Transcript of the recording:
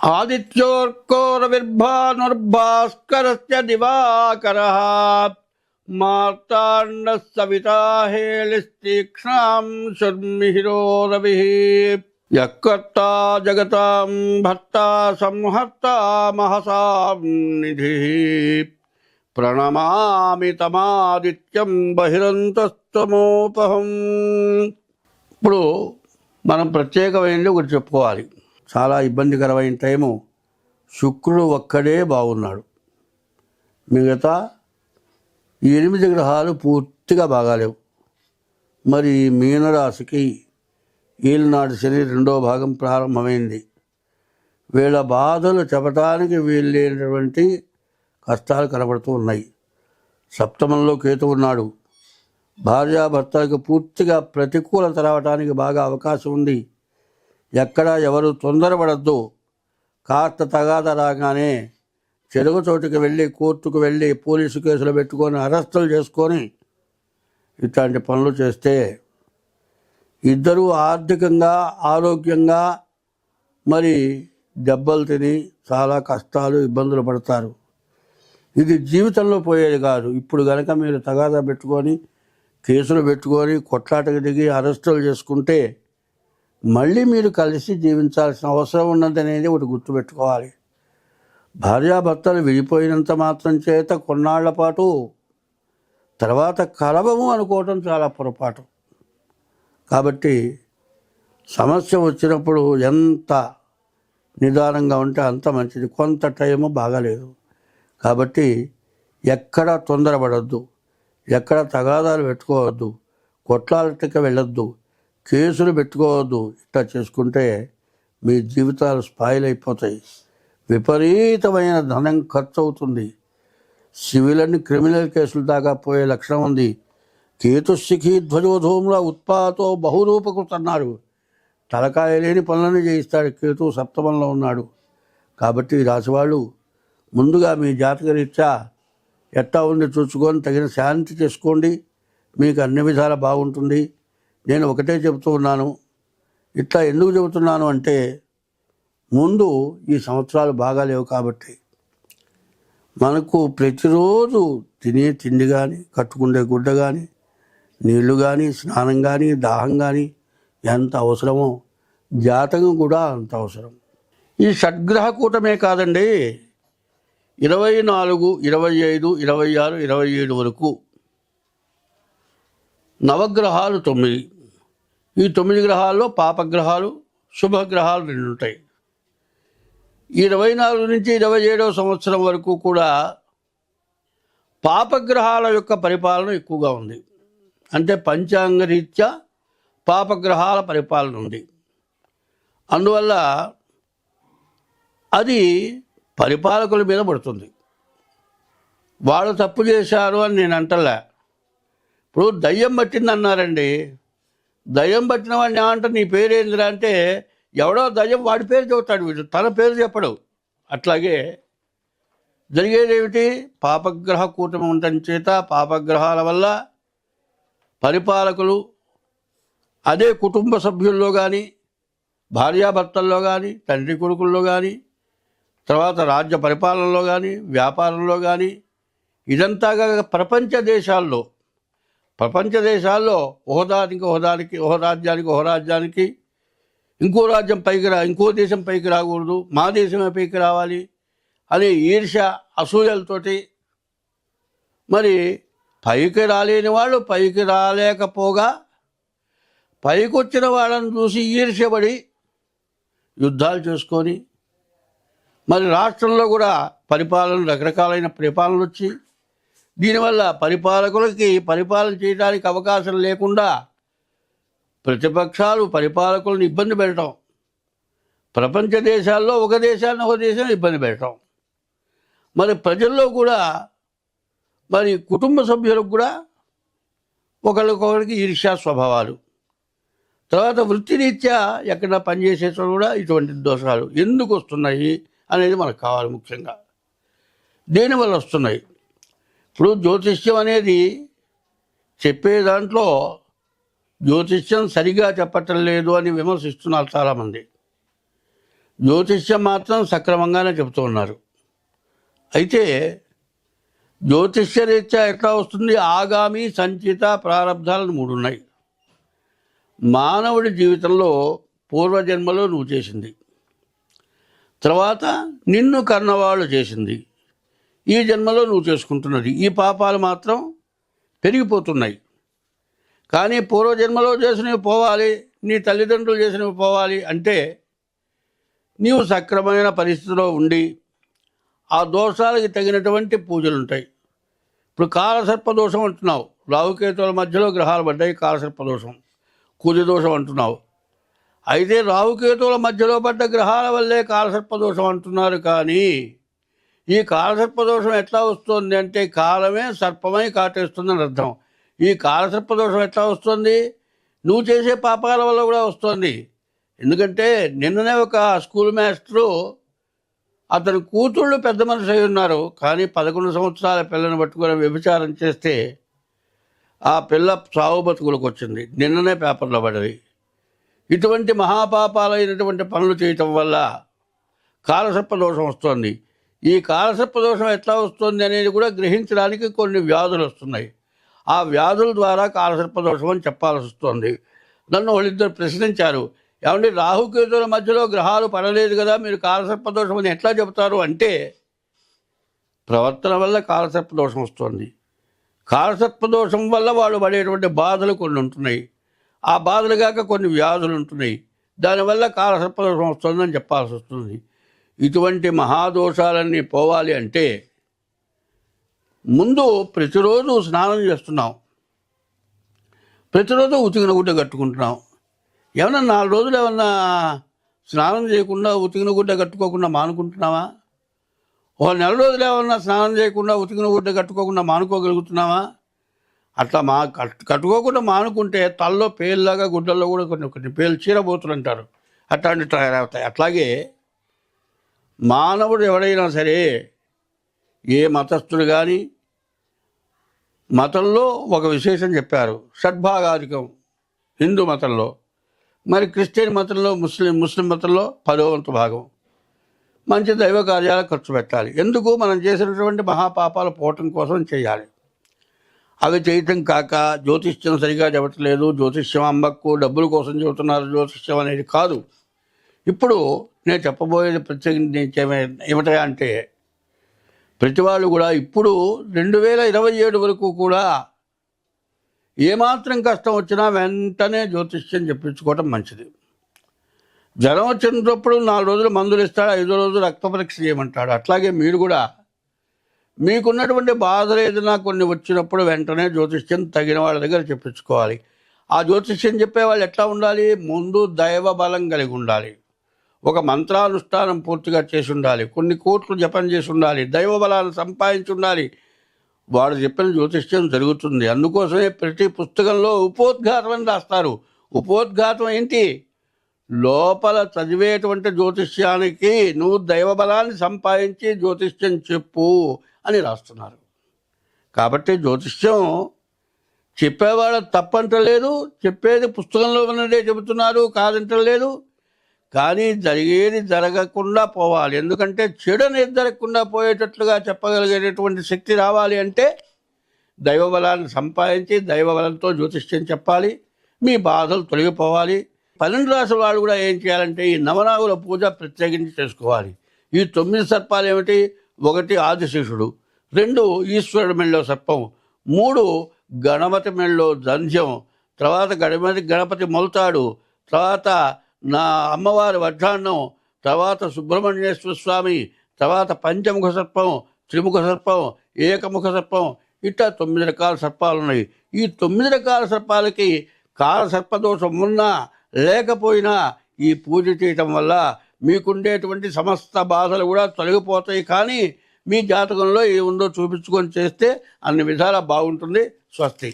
ఆదిత్యోర్కోరవిర్భాస్కరస్య దివాకరः మార్తాండः సవితా హేళిస్తీక్ష్ణాం శుర్మిహిరో రవిः యక్కర్తా జగతాం భర్తా సంహర్తా ప్రణమామి తమాదిత్యం బహిరంతస్తమోపహం ఇప్పుడు మనం ప్రత్యేకమైనది ఒకటి చెప్పుకోవాలి. చాలా ఇబ్బందికరమైన టైము. శుక్రుడు ఒక్కడే బాగున్నాడు. మిగతా ఈ ఎనిమిది గ్రహాలు పూర్తిగా బాగాలేవు. మరి మీనరాశికి ఈలనాడు శని రెండో భాగం ప్రారంభమైంది. వీళ్ళ బాధలు చెప్పటానికి వీళ్ళైనటువంటి కష్టాలు కనబడుతూ ఉన్నాయి. సప్తమంలో కేతు ఉన్నాడు. భార్యాభర్తలకు పూర్తిగా ప్రతికూలత రావడానికి బాగా అవకాశం ఉంది. ఎక్కడ ఎవరు తొందరపడద్దు. కాస్త తగాద రాగానే చెరుగు చోటుకి వెళ్ళి కోర్టుకు వెళ్ళి పోలీసు కేసులు పెట్టుకొని అరెస్టులు చేసుకొని ఇట్లాంటి పనులు చేస్తే ఇద్దరూ ఆర్థికంగా ఆరోగ్యంగా మరి దెబ్బలు తిని చాలా కష్టాలు ఇబ్బందులు పడతారు. ఇది జీవితంలో పోయేది కాదు. ఇప్పుడు కనుక మీరు తగాదా పెట్టుకొని కేసులు పెట్టుకొని కొట్లాటకు దిగి అరెస్టులు చేసుకుంటే మళ్ళీ మీరు కలిసి జీవించాల్సిన అవసరం ఉన్నదనేది ఒకటి గుర్తుపెట్టుకోవాలి. భార్యాభర్తలు విడిపోయినంత మాత్రం చేత కొన్నాళ్ళ పాటు తర్వాత కలవము అనుకోవటం చాలా పొరపాటు. కాబట్టి సమస్య వచ్చినప్పుడు ఎంత నిదానంగా ఉంటే అంత మంచిది. కొంత టైము బాగాలేదు. కాబట్టి ఎక్కడ తొందరపడద్దు. ఎక్కడ తగాదాలు పెట్టుకోవద్దు. కొట్లాటకి వెళ్ళొద్దు. కేసులు పెట్టుకోవద్దు. ఇట్లా చేసుకుంటే మీ జీవితాలు స్పాయిల్ అయిపోతాయి విపరీతమైన ధనం ఖర్చు అవుతుంది సివిల్ అండ్ క్రిమినల్ కేసులు దాకా పోయే లక్షణం ఉంది. కేతుశిఖి ధ్వజోధూమ్ల ఉత్పాతో బహురూపకృతన్నారు. తలకాయ లేని పనులను చేయిస్తాడు కేతు సప్తమంలో ఉన్నాడు. కాబట్టి రాసివాళ్ళు ముందుగా మీ జాతకరీత్యా ఎట్టా ఉంది చూసుకొని తగిన శాంతి చేసుకోండి. మీకు అన్ని విధాలా బాగుంటుంది. నేను ఒకటే చెబుతూ ఉన్నాను. ఇట్లా ఎందుకు చెబుతున్నాను అంటే ముందు ఈ సంవత్సరాలు బాగా లేవు కాబట్టి. మనకు ప్రతిరోజు తినే తిండి కానీ కట్టుకునే గుడ్డ కానీ నీళ్ళు కానీ స్నానం కానీ దాహం కానీ ఎంత అవసరమో జాతకం కూడా అంత అవసరం. ఈ షడ్గ్రహ కూటమే కాదండి. ఇరవై నాలుగు ఇరవై ఐదు ఇరవై ఆరు ఇరవై ఏడు వరకు నవగ్రహాలు తొమ్మిది. ఈ తొమ్మిది గ్రహాల్లో పాపగ్రహాలు శుభగ్రహాలు రెండు ఉంటాయి ఈ ఇరవై నాలుగు నుంచి ఇరవై ఏడవ సంవత్సరం వరకు కూడా పాపగ్రహాల యొక్క పరిపాలన ఎక్కువగా ఉంది. అంటే పంచాంగ రీత్యా పాపగ్రహాల పరిపాలన ఉంది. అందువల్ల అది పరిపాలకుల మీద పడుతుంది. వాళ్ళు తప్పు చేశారు అని నేను అంటలే. ఇప్పుడు దయ్యం పట్టింది అన్నారండి దయ్యం పట్టిన వాడిని ఏమంటే నీ పేరేందిరా అంటే ఎవడో దయ్యం వాడి పేరు చెబుతాడు వీడు తన పేరు చెప్పడు. అట్లాగే జరిగేది ఏమిటి? పాపగ్రహ కూటమి ఉండటం చేత పాపగ్రహాల వల్ల పరిపాలకులు అదే కుటుంబ సభ్యుల్లో కానీ భార్యాభర్తల్లో కానీ తండ్రి కొడుకుల్లో కానీ తర్వాత రాజ్య పరిపాలనలో కానీ వ్యాపారంలో కానీ ఇదంతా ప్రపంచ దేశాల్లో ప్రపంచ దేశాల్లో ఓహదానికి ఓహదానికి ఓహ రాజ్యానికి ఓహ రాజ్యానికి ఇంకో రాజ్యం పైకి రా ఇంకో దేశం పైకి రాకూడదు మా దేశమే పైకి రావాలి అనే ఈర్ష అసూయలతోటి మరి పైకి రాలేని వాళ్ళు పైకి రాలేకపోగా పైకి వచ్చిన వాళ్ళని చూసి ఈర్ష్యపడి యుద్ధాలు చేసుకొని మరి రాష్ట్రంలో కూడా పరిపాలన రకరకాలైన పరిపాలనలు వచ్చి దీనివల్ల పరిపాలకులకి పరిపాలన చేయడానికి అవకాశం లేకుండా ప్రతిపక్షాలు పరిపాలకులను ఇబ్బంది పెట్టడం ప్రపంచ దేశాల్లో ఒక దేశాన్ని ఒక దేశాన్ని ఇబ్బంది పెట్టడం మరి ప్రజల్లో కూడా మరి కుటుంబ సభ్యులకు కూడా ఒకరికొకరికి ఈర్ష్యా స్వభావాలు. తర్వాత వృత్తిరీత్యా ఎక్కడ పనిచేసే చోట కూడా ఇటువంటి దోషాలు ఎందుకు వస్తున్నాయి అనేది మనకు కావాలి ముఖ్యంగా. దేనివల్ల వస్తున్నాయి? ఇప్పుడు జ్యోతిష్యం అనేది చెప్పే దాంట్లో జ్యోతిష్యం సరిగా చెప్పటం లేదు అని విమర్శిస్తున్నారు చాలామంది. జ్యోతిష్యం మాత్రం సక్రమంగానే చెబుతూ ఉన్నారు. అయితే జ్యోతిష్య రీత్యా ఎట్లా వస్తుంది? ఆగామి సంచిత ప్రారంధాలను మూడు ఉన్నాయి. మానవుడి జీవితంలో పూర్వజన్మలో నువ్వు చేసింది. తర్వాత నిన్ను కన్నవాళ్ళు చేసింది. ఈ జన్మలో నువ్వు చేసుకుంటున్నది. ఈ పాపాలు మాత్రం పెరిగిపోతున్నాయి. కానీ పూర్వజన్మలో చేసినవి పోవాలి నీ తల్లిదండ్రులు చేసినవి పోవాలి అంటే నీవు సక్రమైన పరిస్థితిలో ఉండి ఆ దోషాలకి తగినటువంటి పూజలు ఉంటాయి ఇప్పుడు కాలసర్ప దోషం అంటున్నావు. రావుకేతువుల మధ్యలో గ్రహాలు పడ్డాయి కాలసర్ప దోషం. కుజ దోషం అంటున్నావు. అయితే రావుకేతువుల మధ్యలో పడ్డ గ్రహాల వల్లే కాలసర్ప దోషం అంటున్నారు కానీ ఈ కాలసర్ప దోషం ఎట్లా వస్తుంది అంటే కాలమే సర్పమై కాటేస్తుందని అర్థం. ఈ కాలసర్ప దోషం ఎట్లా వస్తుంది? నువ్వు చేసే పాపాల వల్ల కూడా వస్తుంది. ఎందుకంటే నిన్ననే ఒక స్కూల్ మాస్టరు అతని కూతుళ్ళు పెద్ద మనిషి అయి ఉన్నారు. కానీ పదకొండు సంవత్సరాల పిల్లని పట్టుకొని వ్యభిచారం చేస్తే ఆ పిల్ల సావు బతుకులకు వచ్చింది. నిన్ననే పేపర్లో పడవి ఇటువంటి మహాపాపాలైనటువంటి పనులు చేయటం వల్ల కాలసర్ప దోషం వస్తుంది. ఈ కాలసర్ప దోషం ఎట్లా వస్తుంది అనేది కూడా గ్రహించడానికి కొన్ని వ్యాధులు వస్తున్నాయి. ఆ వ్యాధుల ద్వారా కాలసర్ప దోషం అని చెప్పాల్సి వస్తుంది. నన్ను వాళ్ళిద్దరు ప్రశ్నించారు ఏమంటే రాహుకేతుల మధ్యలో గ్రహాలు పడలేదు కదా మీరు కాలసర్ప దోషం అని ఎట్లా చెబుతారు? అంటే ప్రవర్తన వల్ల కాలసర్ప దోషం వస్తుంది. కాలసర్ప దోషం వల్ల వాళ్ళు పడేటువంటి బాధలు కొన్ని ఉంటున్నాయి. ఆ బాధలు కాక కొన్ని వ్యాధులు ఉంటున్నాయి. దానివల్ల కాలసర్ప దోషం వస్తుందని చెప్పాల్సి వస్తుంది. ఇటువంటి మహాదోషాలన్నీ పోవాలి అంటే ముందు ప్రతిరోజు స్నానం చేస్తున్నాం. ప్రతిరోజు ఉతికిన గుడ్డ కట్టుకుంటున్నాం. ఏమన్నా నాలుగు రోజులు ఏమన్నా స్నానం చేయకుండా ఉతికిన గుడ్డ కట్టుకోకుండా మానుకుంటున్నావా? ఓ నెల రోజులు ఏమన్నా స్నానం చేయకుండా ఉతికిన గుడ్డ కట్టుకోకుండా మానుకోగలుగుతున్నావా? అట్లా మా కట్టు కట్టుకోకుండా మానుకుంటే తలలో పేలులాగా గుడ్డల్లో కూడా కొన్ని కొన్ని పేలు చీరబోతులు అంటారు. అట్లాంటి తయారవుతాయి. అట్లాగే మానవుడు ఎవడైనా సరే ఏ మతస్థుడు కానీ మతంలో ఒక విశేషం చెప్పారు. షడ్భాగాధికం హిందూ మతంలో. మరి క్రిస్టియన్ మతంలో ముస్లిం ముస్లిం మతంలో పదో వంతు భాగం. మంచి దైవ కార్యాలకు ఖర్చు పెట్టాలి. ఎందుకు? మనం చేసినటువంటి మహాపాపాలు పోవటం కోసం చేయాలి. అవి చేయటం కాక జ్యోతిష్యం సరిగా చెప్పట్లేదు. జ్యోతిష్యం అమ్మకు డబ్బుల కోసం చెబుతున్నారు. జ్యోతిష్యం అనేది కాదు. ఇప్పుడు నేను చెప్పబోయేది ప్రత్యేకించి ఏమిటా అంటే ప్రతి వాళ్ళు కూడా ఇప్పుడు రెండు వేల ఇరవై ఏడు వరకు కూడా ఏమాత్రం కష్టం వచ్చినా వెంటనే జ్యోతిష్యం చెప్పించుకోవటం మంచిది. జ్వరం వచ్చినప్పుడు నాలుగు రోజులు మందులు ఇస్తాడు ఐదో రోజులు రక్త పరీక్ష చేయమంటాడు. అట్లాగే మీరు కూడా మీకున్నటువంటి బాధలు ఏదైనా కొన్ని వచ్చినప్పుడు వెంటనే జ్యోతిష్యం తగిన వాళ్ళ దగ్గర చెప్పించుకోవాలి. ఆ జ్యోతిష్యం చెప్పే వాళ్ళు ఎట్లా ఉండాలి? ముందు దైవ బలం కలిగి ఉండాలి. ఒక మంత్రానుష్ఠానం పూర్తిగా చేసి ఉండాలి కొన్ని కోట్లు జపం చేసి ఉండాలి దైవ బలాన్ని సంపాదించి ఉండాలి వాడు చెప్పిన జ్యోతిష్యం జరుగుతుంది. అందుకోసమే ప్రతి పుస్తకంలో ఉపోద్ఘాతం అని రాస్తారు. ఉపోద్ఘాతం ఏంటి? లోపల చదివేటువంటి జ్యోతిష్యానికి నువ్వు దైవ బలాన్ని సంపాదించి జ్యోతిష్యం చెప్పు అని రాస్తున్నారు. కాబట్టి జ్యోతిష్యం చెప్పేవాడు తప్పంటలేదు. చెప్పేది పుస్తకంలో ఉన్నదే చెబుతున్నారు కాదంటలేదు. కానీ జరిగేది జరగకుండా పోవాలి. ఎందుకంటే చెడు అనేది జరగకుండా పోయేటట్లుగా చెప్పగలిగేటటువంటి శక్తి రావాలి అంటే దైవ బలాన్ని సంపాదించి దైవ బలంతో జ్యోతిష్యం చెప్పాలి మీ బాధలు తొలగిపోవాలి. పన్నెండు రాసుల వాళ్ళు కూడా ఏం చేయాలంటే ఈ నవనాగుల పూజ ప్రత్యేకించి చేసుకోవాలి. ఈ తొమ్మిది సర్పాలు ఏమిటి? ఒకటి ఆదిశేషుడు రెండు ఈశ్వరుడు మెళ్ళో సర్పం మూడు గణపతి మెళ్ళో దంధ్యం తర్వాత గణపతి గణపతి మొలతాడు తర్వాత నా అమ్మవారి వడ్డాన్నం తర్వాత సుబ్రహ్మణ్యేశ్వర స్వామి తర్వాత పంచముఖ సర్పం త్రిముఖ సర్పం ఏకముఖ సర్పం ఇట్లా తొమ్మిది రకాల సర్పాలు ఉన్నాయి. ఈ తొమ్మిది రకాల సర్పాలకి కాల సర్పదోషం ఉన్నా లేకపోయినా ఈ పూజ చేయటం వల్ల మీకుండేటువంటి సమస్త బాధలు కూడా తొలగిపోతాయి. కానీ మీ జాతకంలో ఏ ఉందో చూపించుకొని చేస్తే అన్ని విధాలా బాగుంటుంది. స్వస్తి.